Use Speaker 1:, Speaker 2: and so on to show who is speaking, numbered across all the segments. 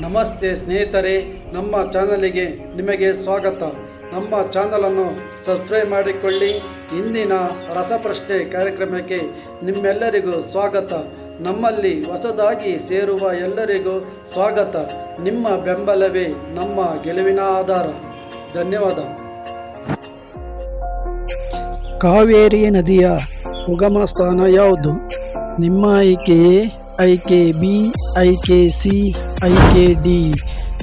Speaker 1: ನಮಸ್ತೆ ಸ್ನೇಹಿತರೆ, ನಮ್ಮ ಚಾನಲಿಗೆ ನಿಮಗೆ ಸ್ವಾಗತ. ನಮ್ಮ ಚಾನಲನ್ನು ಸಬ್ಸ್ಕ್ರೈಬ್ ಮಾಡಿಕೊಳ್ಳಿ. ಇಂದಿನ ರಸಪ್ರಶ್ನೆ ಕಾರ್ಯಕ್ರಮಕ್ಕೆ ನಿಮ್ಮೆಲ್ಲರಿಗೂ ಸ್ವಾಗತ. ನಮ್ಮಲ್ಲಿ ಹೊಸದಾಗಿ ಸೇರುವ ಎಲ್ಲರಿಗೂ ಸ್ವಾಗತ. ನಿಮ್ಮ ಬೆಂಬಲವೇ ನಮ್ಮ ಗೆಲುವಿನ ಆಧಾರ. ಧನ್ಯವಾದ. ಕಾವೇರಿ ನದಿಯ ಉಗಮ ಸ್ಥಾನ ಯಾವುದು? ನಿಮ್ಮ ಆಯ್ಕೆಯೇ ಆಯ್ಕೆ ಬಿ ಆಯ್ಕೆ ಸಿ ಆಯ್ಕೆ ಡಿ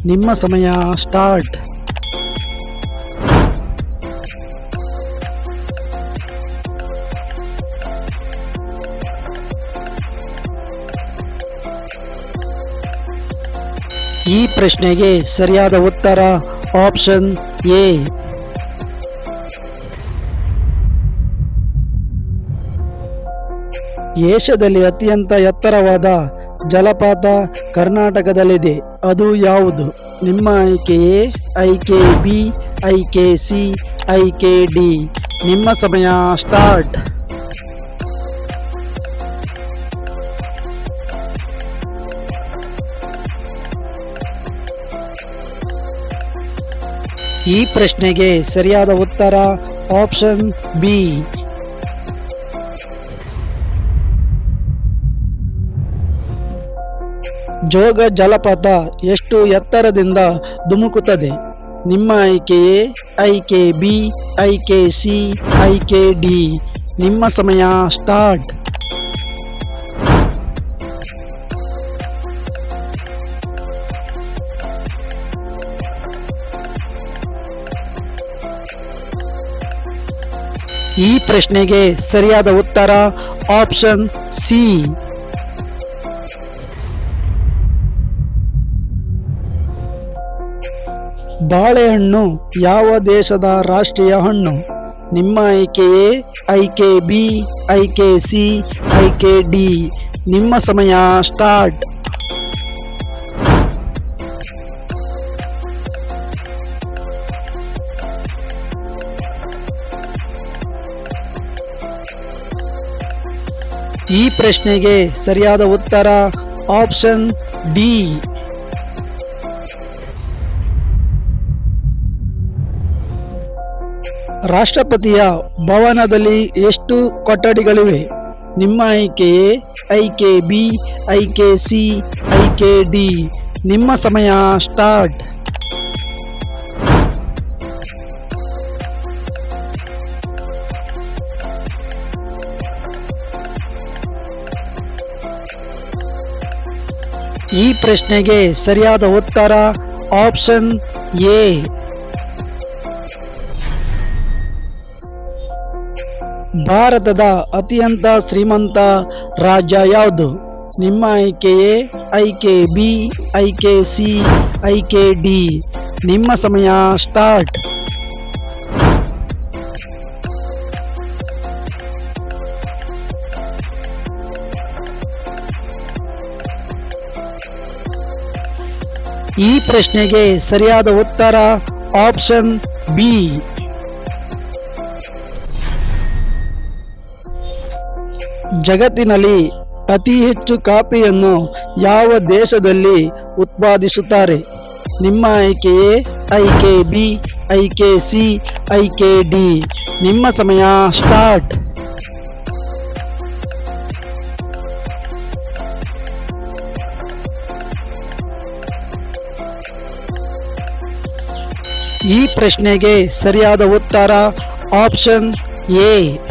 Speaker 1: ನಿಮ್ಮ ಸಮಯ ಸ್ಟಾರ್ಟ್. ಈ ಪ್ರಶ್ನೆಗೆ ಸರಿಯಾದ ಉತ್ತರ ಆಪ್ಷನ್ ಎ. ಏಷ್ಯಾದಲ್ಲಿ ಅತ್ಯಂತ ಎತ್ತರವಾದ ಜಲಪಾತ ಕರ್ನಾಟಕದಲ್ಲಿದೆ. ಅದು ಯಾವುದು? ನಿಮ್ಮ ಆಯ್ಕೆ ಎ ಆಯ್ಕೆ ಬಿ ಆಯ್ಕೆ ಸಿ ಆಯ್ಕೆ ಡಿ ನಿಮ್ಮ ಸಮಯ ಸ್ಟಾರ್ಟ್. ಈ ಪ್ರಶ್ನೆಗೆ ಸರಿಯಾದ ಉತ್ತರ ಆಪ್ಷನ್ ಬಿ. ಜೋಗ ಜಲಪಾತ ಎಷ್ಟು ಎತ್ತರದಿಂದ ಧುಮುಕುತ್ತದೆ? ನಿಮ್ಮ ಆಯ್ಕೆಯೇ ಆಯ್ಕೆ ಬಿ, ಆಯ್ಕೆ ಸಿ, ಆಯ್ಕೆ ಡಿ. ನಿಮ್ಮ ಸಮಯ ಸ್ಟಾರ್ಟ್. ಈ ಪ್ರಶ್ನೆಗೆ ಸರಿಯಾದ ಉತ್ತರ ಆಪ್ಷನ್ ಸಿ. ಬಾಳೆಹಣ್ಣು ಯಾವ ದೇಶದ ರಾಷ್ಟ್ರೀಯ ಹಣ್ಣು? ನಿಮ್ಮ ಆಯ್ಕೆಯೇ ಐಕೆ ಬಿ ಐಕೆ ಸಿ ಐಕೆ ಡಿ. ನಿಮ್ಮ ಸಮಯ ಸ್ಟಾರ್ಟ್. ಈ ಪ್ರಶ್ನೆಗೆ ಸರಿಯಾದ ಉತ್ತರ ಆಪ್ಷನ್ ಡಿ. ರಾಷ್ಟ್ರಪತಿಯ ಭವನದಲ್ಲಿ ಎಷ್ಟು ಕೊಠಡಿಗಳಿವೆ? ನಿಮ್ಮ ಆಯ್ಕೆಯೇ? ಕೆ ಬಿ ಆಯ್ಕೆ ಸಿ ಆಯ್ಕೆ ಡಿ. ನಿಮ್ಮ ಸಮಯ ಸ್ಟಾರ್ಟ್. ಈ ಪ್ರಶ್ನೆಗೆ ಸರಿಯಾದ ಉತ್ತರ ಆಪ್ಷನ್ ಎ. ಭಾರತದ ಅತ್ಯಂತ ಶ್ರೀಮಂತ ರಾಜ್ಯ ಯಾವುದು? ನಿಮ್ಮ ಆಯ್ಕೆಯೇ ಐಕೆ ಬಿ ಐಕೆ ಸಿ ಐಕೆ ಡಿ. ನಿಮ್ಮ ಸಮಯ ಸ್ಟಾರ್ಟ್. ಈ ಪ್ರಶ್ನೆಗೆ ಸರಿಯಾದ ಉತ್ತರ ಆಪ್ಷನ್ ಬಿ. ಜಗತ್ತಿನಲ್ಲಿ ಅತಿ ಹೆಚ್ಚು ಕಾಫಿಯನ್ನು ಯಾವ ದೇಶದಲ್ಲಿ ಉತ್ಪಾದಿಸುತ್ತಾರೆ? ನಿಮ್ಮ ಆಯ್ಕೆಯೇ ಕೆ ಬಿ ಆಯ್ಕೆ ಸಿ ಆಯ್ಕೆ ಡಿ. ನಿಮ್ಮ ಸಮಯ ಸ್ಟಾರ್ಟ್. ಈ ಪ್ರಶ್ನೆಗೆ ಸರಿಯಾದ ಉತ್ತರ ಆಪ್ಷನ್ ಎ.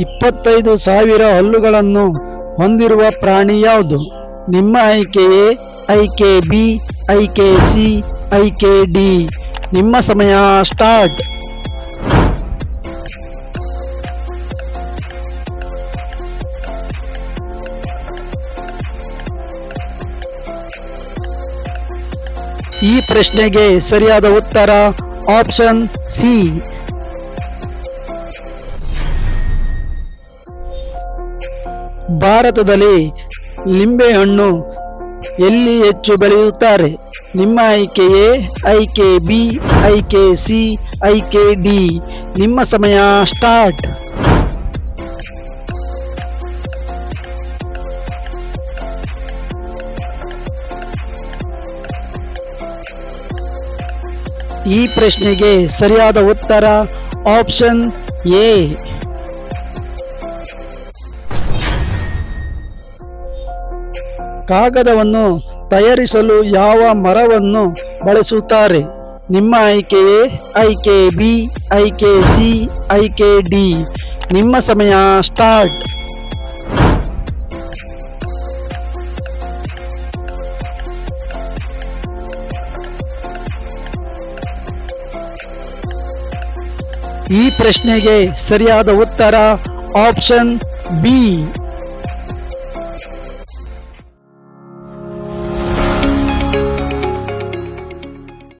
Speaker 1: ಇಪ್ಪತ್ತೈದು ಸಾವಿರ ಹಲ್ಲುಗಳನ್ನು ಹೊಂದಿರುವ ಪ್ರಾಣಿ ಯಾವುದು? ನಿಮ್ಮ ಆಯ್ಕೆಯೇ ಐಕೆ ಬಿ, ಐಕೆ ಸಿ, ಐಕೆ ಡಿ. ನಿಮ್ಮ ಸಮಯ ಸ್ಟಾರ್ಟ್. ಈ ಪ್ರಶ್ನೆಗೆ ಸರಿಯಾದ ಉತ್ತರ ಆಪ್ಷನ್ ಸಿ. ಭಾರತದಲ್ಲಿ ಲಿಂಬೆಹಣ್ಣು ಎಲ್ಲಿ ಹೆಚ್ಚು ಬೆಳೆಯುತ್ತಾರೆ? ನಿಮ್ಮ ಆಯ್ಕೆಯೇ ಐಕೆ ಬಿ ಐಕೆ ಸಿ ಐಕೆ ಡಿ. ನಿಮ್ಮ ಸಮಯ ಸ್ಟಾರ್ಟ್. ಈ ಪ್ರಶ್ನೆಗೆ ಸರಿಯಾದ ಉತ್ತರ ಆಪ್ಷನ್ ಎ. ಕಾಗದವನ್ನು ತಯಾರಿಸಲು ಯಾವ ಮರವನ್ನು ಬಳಸುತ್ತಾರೆ? ನಿಮ್ಮ ಆಯ್ಕೆ ಬಿ, ಆಯ್ಕೆ ಸಿ, ಆಯ್ಕೆ ಡಿ. ನಿಮ್ಮ ಸಮಯ ಸ್ಟಾರ್ಟ್. ಈ ಪ್ರಶ್ನೆಗೆ ಸರಿಯಾದ ಉತ್ತರ ಆಪ್ಷನ್ ಬಿ.